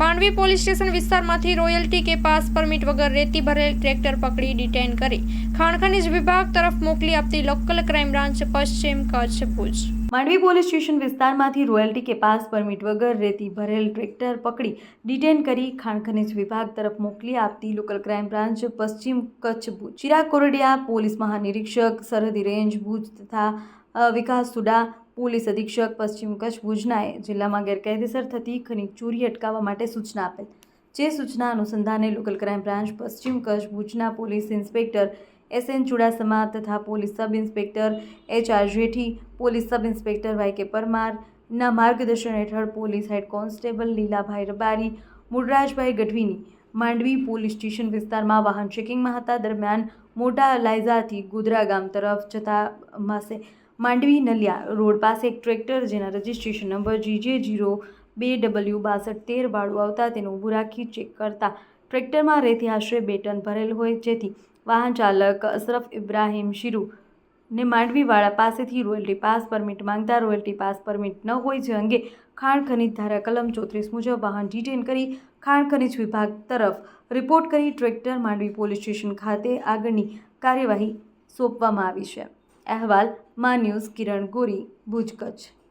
Mandvi police station વિસ્તારમાંથી royalty કે pass permit વગર રેતી ભરેલ ટ્રેક્ટર પકડી ડિટેન કરી ખાણ ખનિજ વિભાગ તરફ મોકલી આપતી લોકલ ક્રાઇમ બ્રાન્ચ પશ્ચિમ કચ્છ ભુજ. માંડવી પોલીસ સ્ટેશન વિસ્તારમાંથી રોયલ્ટી કે પાસ પરમિટ વગર રેતી ભરેલ ટ્રેક્ટર પકડી ડિટેન કરી ખાણ ખનિજ વિભાગ તરફ મોકલી આપતી લોકલ ક્રાઇમ બ્રાન્ચ પશ્ચિમ કચ્છ ભુજ. ચિરાગ કોરડિયા પોલીસ મહાનિરીક્ષક, સરહદી રેન્જ ભુજ તથા વિકાસ સુડા, પોલીસ અધિક્ષક, પશ્ચિમ કચ્છ ભુજનાએ જિલ્લામાં ગેરકાયદેસર થતી ખનીજ ચોરી અટકાવવા માટે સૂચના આપેલ. જે સૂચના અનુસંધાને લોકલ ક્રાઇમ બ્રાન્ચ, પશ્ચિમ કચ્છ, ભુજના police inspector S N Chudasama તથા police sub inspector H R Jethi, police sub inspector Y K પરમારના માર્ગદર્શન હેઠળ police head constable Lilabhai Rabari, Murrajbhai ગઢવીની Mandvi police station વિસ્તારમાં વાહન ચેકિંગમાં હતા. દરમિયાન મોટા લાયઝાથી ગોધરા ગામ તરફ જતા માસે માંડવી નલિયા રોડ પાસે એક ટ્રેક્ટર જેના રજિસ્ટ્રેશન નંબર જીજે જીરો બે ડબલ્યુ બાસઠ તેર વાળું આવતા તેને ઊભું રાખી ચેક કરતા ટ્રેક્ટરમાં રેતી આશરે બે ટન ભરેલ હોય. જેથી વાહન ચાલક અશરફ ઇબ્રાહીમ શિરુ ને માંડવીવાળા પાસેથી રોયલ્ટી પાસ પરમિટ માંગતા રોયલ્ટી પાસ પરમિટ ન હોય જે અંગે ખાણ ખનીજ ધારા કલમ ચોત્રીસ મુજબ વાહન ડિટેન કરી ખાણ ખનીજ વિભાગ તરફ રિપોર્ટ કરી ટ્રેક્ટર માંડવી પોલીસ સ્ટેશન ખાતે આગળની કાર્યવાહી સોંપવામાં આવી છે. અહેવાલ, મા ન્યૂઝ કિરણ ગોરી, ભુજ કચ્છ.